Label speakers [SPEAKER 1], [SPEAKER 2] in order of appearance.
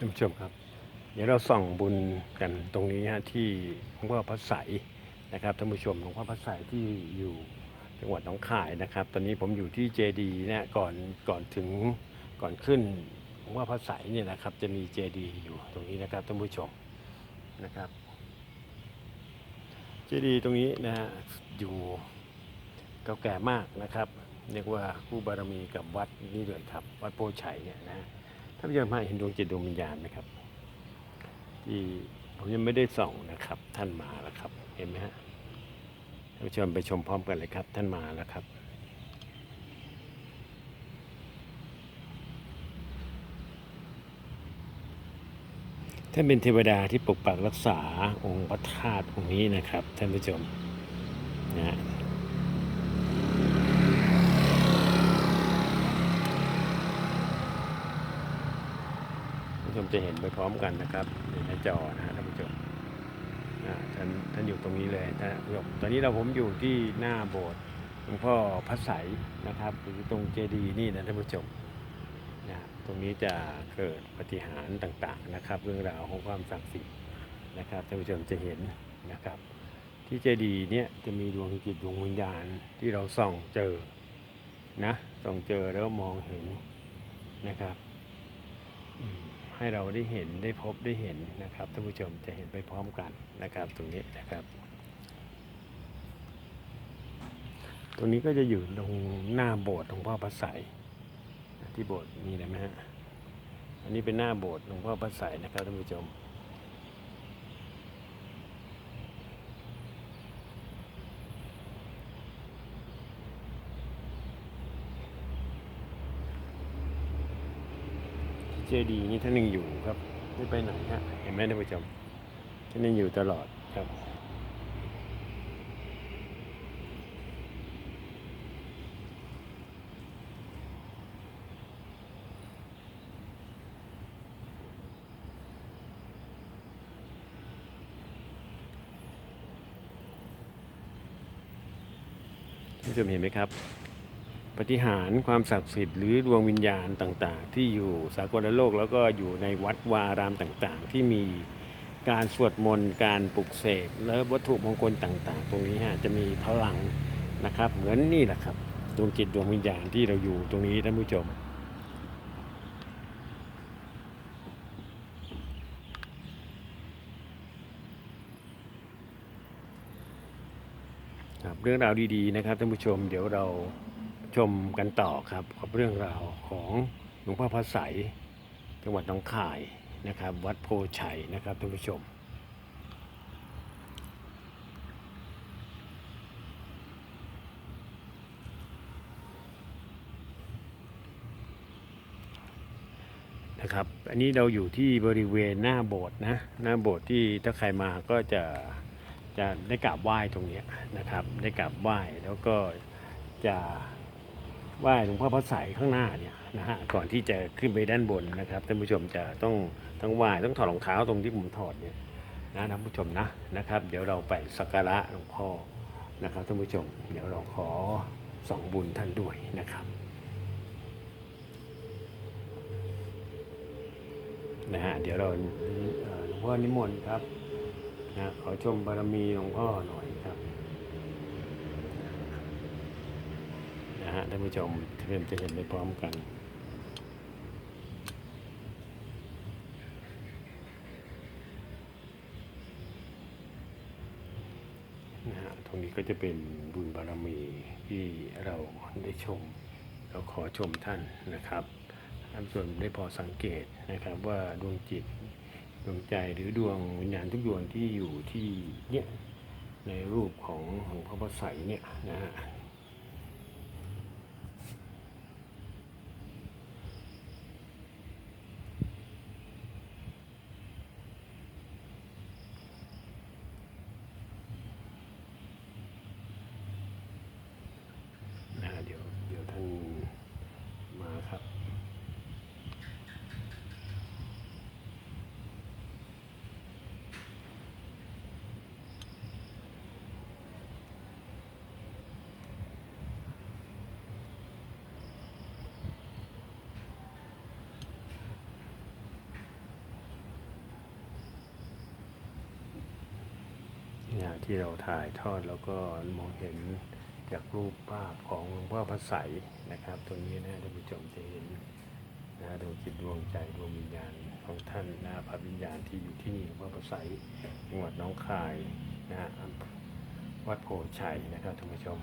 [SPEAKER 1] ท่านผู้ชมครับ เดี๋ยวเราส่องบุญกันตรงนี้ฮะที่หลวงพ่อพระใสยนะครับท่านผู้ชมหลวงพ่อพระใสยที่อยู่จังหวัดหนองคายนะครับ ตอนนี้ผมอยู่ที่เจดีเนี่ยก่อนก่อนถึงก่อนขึ้นหลวงพ่อพระใสยเนี่ยนะครับ จะมีเจดีอยู่ตรงนี้นะครับท่านผู้ชมนะครับ เจดีตรงนี้นะฮะอยู่เก่าแก่มากนะครับเรียกว่าคู่บารมีกับวัดนี่เลยครับ วัดโพชัยเนี่ยนะ ท่านผู้ชมฮะเห็นดวงจิตดวงวิญญาณไหมครับ ที่ผมยังไม่ได้ส่องนะครับ ท่านมาแล้วครับ เห็นไหมฮะท่านผู้ชมไปชมพร้อมกันเลยครับ ท่านมาแล้วครับท่านเป็นเทวดาที่ปกปักรักษาองค์พระธาตุองค์นี้นะครับ ท่านผู้ชมนะฮะท่านผู้ ชมจะเห็นไปพร้อมกันนะครับในหน้าจอนะฮะท่านผู้ชมท่านท่านอยู่ตรงนี้เลยท่านผู้ชมตอนนี้เราผมอยู่ที่หน้าโบสถ์หลวงพ่อพระไสนะครับหรือตรงเจดีย์นี่นะท่านผู้ชมนะตรงนี้จะเกิดปฏิหารต่างๆนะครับ เรื่องราวของความศักดิ์สิทธิ์นะครับท่านผู้ชมจะเห็นนะครับ ที่เจดีย์เนี่ยจะมีดวงจิตดวงวิญญาณที่เราส่องเจอนะส่องเจอแล้วมองเห็นนะครับ ให้เราได้เห็นได้พบได้เห็นนะครับท่านผู้ชมจะเห็นไปพร้อมกันนะครับ ตรงนี้นะครับ ตรงนี้ก็จะอยู่ตรงหน้าโบสถ์หลวงพ่อพระสัยที่โบสถ์นี่นะไหมฮะอันนี้เป็นหน้าโบสถ์หลวงพ่อพระสัยนะครับท่านผู้ชม เจดีย์นี่ท่านยังอยู่ครับไม่ไปไหนฮะเห็นไหมท่านผู้ชมท่านยังอยู่ตลอดครับท่านผู้ชมเห็นไหมครับ ปฏิหารความศักดิ์สิทธิ์หรือดวงวิญญาณต่างๆ ที่อยู่สากลโลกแล้วก็อยู่ในวัดวาอารามต่างๆ ที่มีการสวดมนต์การปลุกเสกและวัตถุมงคลต่างๆ ตรงนี้ฮะจะมีพลังนะครับ เหมือนนี่แหละครับดวงจิตดวงวิญญาณที่เราอยู่ตรงนี้ท่านผู้ชมครับเรื่องราวดีๆนะครับท่านผู้ชมเดี๋ยวเรา ชมกันต่อครับกับเรื่องราวของหลวงพ่อพระไสยจังหวัดหนองคายนะครับ วัดโพชัยนะครับท่านผู้ชม นะครับ อันนี้เราอยู่ที่บริเวณหน้าโบสถ์นะ หน้าโบสถ์ที่ถ้าใครมาก็จะจะได้กราบไหว้ตรงนี้นะครับ ได้กราบไหว้แล้วก็จะ ไหว้หลวงพ่อพระใสยข้างหน้าเนี่ยนะฮะก่อนที่จะขึ้นไปด้านบนนะครับท่านผู้ชมจะต้องต้องไหว้ต้องถอดรองเท้าตรงที่ผมถอดเนี่ยนะท่านผู้ชมนะนะครับ เดี๋ยวเราไปสักการะหลวงพ่อนะครับท่านผู้ชม เดี๋ยวเราขอสองบุญท่านด้วยนะครับนะฮะเดี๋ยวเราหลวงพ่อนิมนต์ครับนะขอชมบารมีหลวงพ่อหน่อยครับนะฮะ ท่านผู้ชมเพื่อนจะเห็นไปพร้อมกัน นะฮะตรงนี้ก็จะเป็นบุญบารมีที่เราได้ชม เราขอชมท่านนะครับท่านส่วนได้พอสังเกตนะครับว่าดวงจิตดวงใจหรือดวงวิญญาณทุกดวงที่อยู่ที่เนี่ยในรูปของของพระประไสเนี่ยนะฮะนะฮะเดี๋ยวเดี๋ยวท่านมาครับ น นะ ที่เราถ่ายทอดแล้วก็มองเห็นจากรูปภาพของหลวงพ่อพระใสนะครับ ตรงนี้นะท่านผู้ชมจะเห็นนะดวงจิตดวงใจดวงวิญญาณของท่านนะพระวิญญาณที่อยู่ที่นี่หลวงพ่อพระใสจังหวัดน้องคายนะฮะวัดโพชัยนะครับท่านผู้ชม